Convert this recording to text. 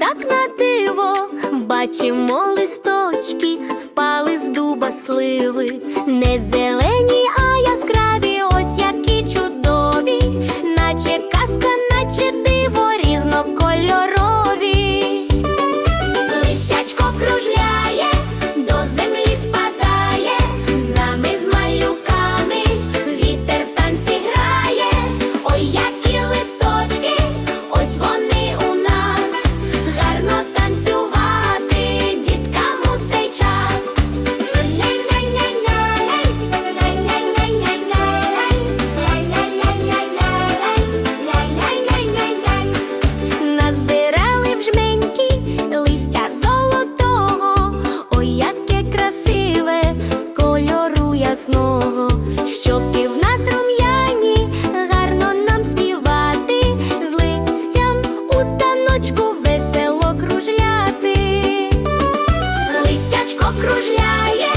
Так на диво бачимо листочки, впали з дуба сливи. не зелені. ясного, щоб і в нас рум'яні, гарно нам співати, з листям у таночку весело кружляти, листячко кружляє.